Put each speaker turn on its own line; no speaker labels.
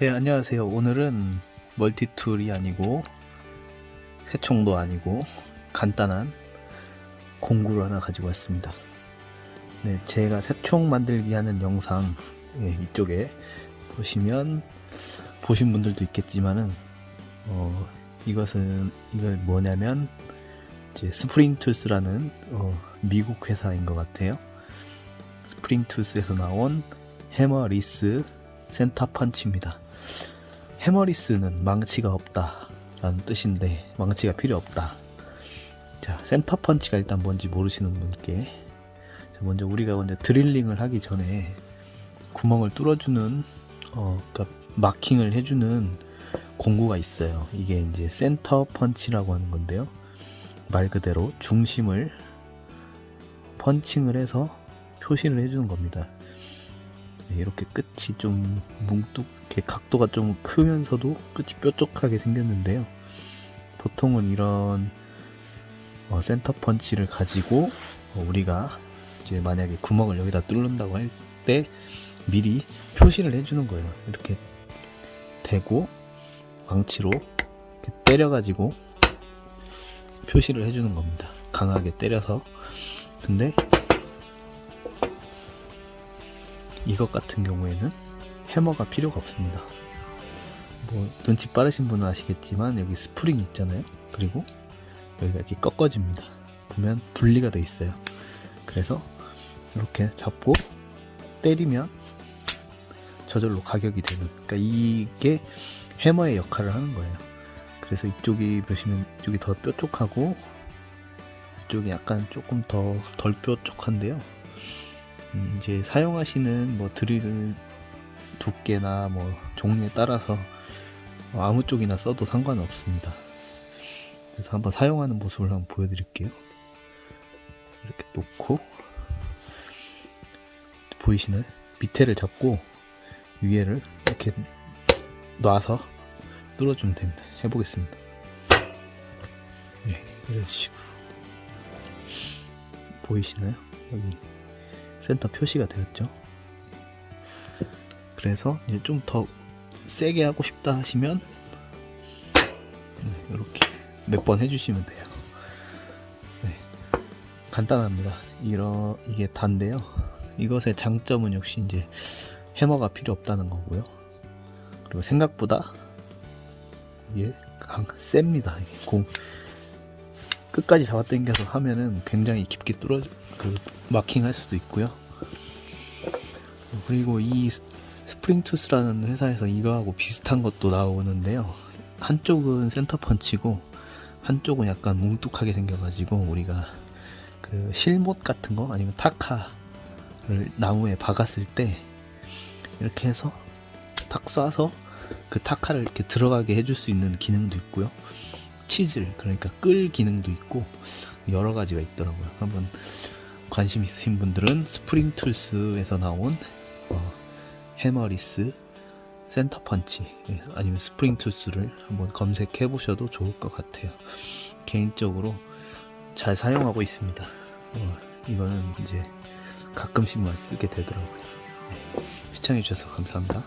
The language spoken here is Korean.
네, 안녕하세요. 오늘은 멀티툴이 아니고 새총도 아니고 간단한 공구를 하나 가지고 왔습니다. 네, 제가 새총 만들기 하는 영상 예, 이쪽에 보시면 보신 분들도 있겠지만은 어, 이것은 이걸 뭐냐면 이제 스프링 툴스라는 어, 미국 회사인 것 같아요. 스프링 툴스에서 나온 해머 리스 센터 펀치입니다. 해머리스는 망치가 없다 라는 뜻인데 망치가 필요 없다. 자, 센터 펀치가 일단 뭔지 모르시는 분께 자, 먼저 우리가 먼저 드릴링을 하기 전에 구멍을 뚫어주는 어, 그러니까 마킹을 해주는 공구가 있어요. 이게 이제 센터 펀치라고 하는 건데요. 말 그대로 중심을 펀칭을 해서 표시를 해주는 겁니다. 네, 이렇게 끝이 좀 뭉뚝 하게 각도가 좀 크면서도 끝이 뾰족하게 생겼는데요. 보통은 이런 어, 센터 펀치를 가지고 어, 우리가 이제 만약에 구멍을 여기다 뚫는다고 할 때 미리 표시를 해주는 거예요. 이렇게 대고 망치로 이렇게 때려가지고 표시를 해주는 겁니다. 강하게 때려서 근데 이것 같은 경우에는 해머가 필요가 없습니다. 뭐 눈치 빠르신 분은 아시겠지만 여기 스프링이 있잖아요. 그리고 여기가 이렇게 꺾어집니다. 보면 분리가 돼 있어요. 그래서 이렇게 잡고 때리면 저절로 가격이 되는. 그러니까 이게 해머의 역할을 하는 거예요. 그래서 이쪽이 보시면 이쪽이 더 뾰족하고 이쪽이 약간 조금 더 덜 뾰족한데요. 음, 이제 사용하시는 뭐 드릴 두께나 뭐 종류에 따라서 어, 아무 쪽이나 써도 상관없습니다. 그래서 한번 사용하는 모습을 한번 보여드릴게요. 이렇게 놓고 보이시나요? 밑에를 잡고 위에를 이렇게 놔서 뚫어주면 됩니다. 해보겠습니다. 네, 이런 식으로 보이시나요? 여기 센터 표시가 되었죠. 그래서 이제 좀 더 세게 하고 싶다 하시면 네, 이렇게 몇 번 해주시면 돼요. 네, 간단합니다. 이러 이게 단데요. 이것의 장점은 역시 이제 해머가 필요 없다는 거고요. 그리고 생각보다 이게 강 셉니다. 이게 공 끝까지 잡아당겨서 하면은 굉장히 깊게 뚫어 그 마킹할 수도 있고요. 그리고 이 스- 스프링투스라는 회사에서 이거하고 비슷한 것도 나오는데요. 한쪽은 센터 펀치고 한쪽은 약간 뭉툭하게 생겨가지고 우리가 그 실못 같은 거 아니면 타카를 나무에 박았을 때 이렇게 해서 탁 쏴서 그 타카를 이렇게 들어가게 해줄 수 있는 기능도 있고요. 치질 그러니까 끌 기능도 있고 여러 가지가 있더라고요. 한번 관심 있으신 분들은 스프링 툴스에서 나온 어, 해머리스 센터 펀치 예, 아니면 스프링 툴스를 한번 검색해 보셔도 좋을 것 같아요. 개인적으로 잘 사용하고 있습니다. 어, 이거는 이제 가끔씩만 쓰게 되더라고요. 네, 시청해 주셔서 감사합니다.